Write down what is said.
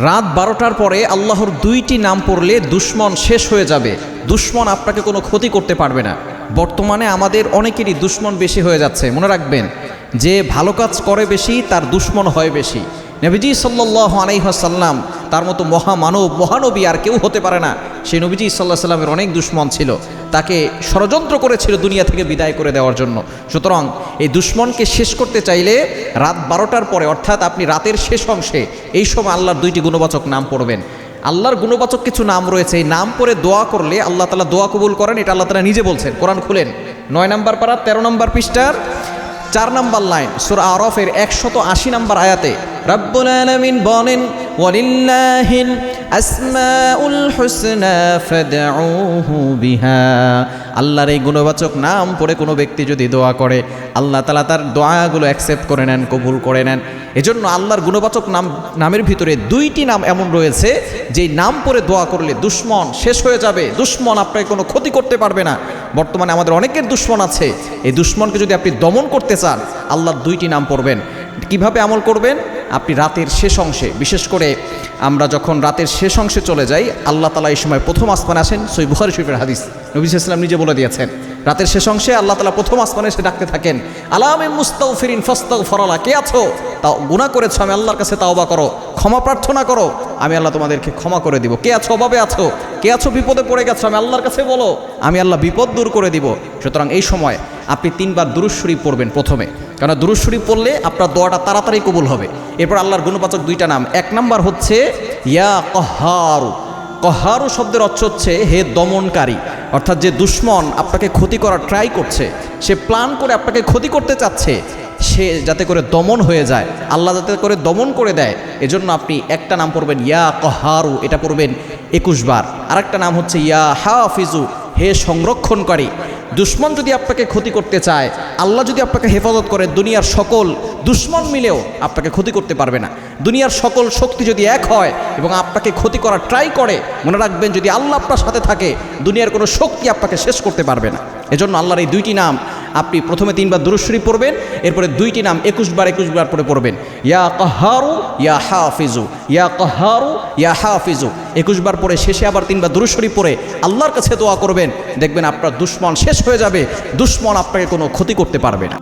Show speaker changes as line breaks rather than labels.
রাত বারোটার পরে আল্লাহর দুইটি নাম পড়লে দুশ্মন শেষ হয়ে যাবে। দুশ্মন আপনাকে কোনো ক্ষতি করতে পারবে না। বর্তমানে আমাদের অনেকেরই দুশ্মন বেশি হয়ে যাচ্ছে, মনে রাখবেন। যে ভালো কাজ করে বেশি, তার দুশ্মন হয় বেশি। নবীজি সাল্লাহ আলাইহাসাল্লাম তার মতো মহামানব, মহানবী আর কেউ হতে পারে না। সেই নবীজি সাল্লাহ সাল্লামের অনেক দুশ্মন ছিল। তাকে ষড়যন্ত্র করেছিল দুনিয়া থেকে বিদায় করে দেওয়ার জন্য। সুতরাং এই দুশ্মনকে শেষ করতে চাইলে রাত বারোটার পরে, অর্থাৎ আপনি রাতের শেষ অংশে এই সময় আল্লাহর দুইটি গুণবাচক নাম পড়বেন। আল্লাহর গুণবাচক কিছু নাম রয়েছে। এই নাম পরে দোয়া করলে আল্লাহ তালা দোয়া কবুল করেন, এটা আল্লাহ তালা নিজে বলছেন। কোরআন খুলেন। নয় নম্বর পাড়া তেরো নম্বর পৃষ্ঠার চার নম্বর লাইন, সুর আরফের একশত আশি নম্বর আয়াতে, রব্বুল আলামিন বলেন, ওয়ালিল্লাহিল আসমাউল হুসনা ফাদউহু বিহা। আল্লাহর এই গুণবাচক নাম পড়ে কোনো ব্যক্তি যদি দোয়া করে, আল্লাহ তালা তার দোয়াগুলো অ্যাকসেপ্ট করে নেন, কবুল করে নেন। এজন্য আল্লাহর গুণবাচক নাম, নামের ভিতরে দুইটি নাম এমন রয়েছে, যেই নাম পড়ে দোয়া করলে দুশ্মন শেষ হয়ে যাবে, দুশ্মন আপনাকে কোনো ক্ষতি করতে পারবে না। বর্তমানে আমাদের অনেকের দুশ্মন আছে। এই দুশ্মনকে যদি আপনি দমন করতে চান আল্লাহর দুইটি নাম পড়বেন। কীভাবে আমল করবেন? আপনি রাতের শেষ অংশে, বিশেষ করে আমরা যখন রাতের শেষ অংশে চলে যাই, আল্লাহ তালা এই সময় প্রথম আসমানে আসেন সই বুহারি শরীফের হাদিস। নবী ইসলাম নিজে বলে দিয়েছেন, রাতের শেষ অংশে আল্লাহ তালা প্রথম আসমানে এসে ডাকতে থাকেন আলামে মুস্তাউ ফিরিন ফস্তাউ ফরালা কে আছো? তাও গুণা করেছ, আমি আল্লাহর কাছে তাওবা করো, ক্ষমা প্রার্থনা করো। আমি আল্লাহ তোমাদেরকে ক্ষমা করে দিব। কে আছো? অভাবে আছো? কে আছো? বিপদে পড়ে গেছো? আমি আল্লাহর কাছে বলো। আমি আল্লাহ বিপদ দূর করে দিব। সুতরাং এই সময় আপনি তিনবার দুরুশ্বরী পড়বেন প্রথমে। কারণ দুরুশ্বরী পড়লে আপনার দোয়াটা তাড়াতাড়ি কবুল হবে। এরপর আল্লাহর গুণবাচক দুইটা নাম। এক নাম্বার হচ্ছে, ইয়া কহারু। কহারু শব্দের অর্থ হচ্ছে, হে দমনকারী। অর্থাৎ যে দুশ্মন আপনাকে ক্ষতি করার ট্রাই করছে, সে প্ল্যান করে আপনাকে ক্ষতি করতে চাচ্ছে। সে যাতে করে দমন হয়ে যায়, আল্লাহ যাতে করে দমন করে দেয়, এজন্য আপনি একটা নাম পড়বেন, ইয়া কহারু, এটা পড়বেন একুশ বার। আরেকটা নাম হচ্ছে, ইয়া হাফিজু, হে সংরক্ষণকারী। দুশ্মন যদি আপনাকে ক্ষতি করতে চায়, আল্লাহ যদি আপনাকে হেফাজত করে, দুনিয়ার সকল দুশ্মন মিলেও আপনাকে ক্ষতি করতে পারবে না। দুনিয়ার সকল শক্তি যদি এক হয় এবং আপনাকে ক্ষতি করার ট্রাই করে, মনে রাখবেন যদি আল্লাহ আপনার সাথে থাকে, দুনিয়ার কোনো শক্তি আপনাকে শেষ করতে পারবে না। এজন্য আল্লাহর এই দুইটি নাম আপনি প্রথমে তিনবার দুরুশ্বরী পড়বেন, এরপরে দুইটি নাম একুশবার একুশ বার পরে পড়বেন। ইয়া কাহারু, ইয়া হাফিজু, ইয়া কাহারু, ইয়া হাফিজু। একুশ বার পরে শেষে আবার তিনবার দুরুশ্বরী পড়ে আল্লাহর কাছে দোয়া করবেন, দেখবেন আপনার দুশ্মন শেষ হয়ে যাবে, দুশ্মন আপনাকে কোনো ক্ষতি করতে পারবে না।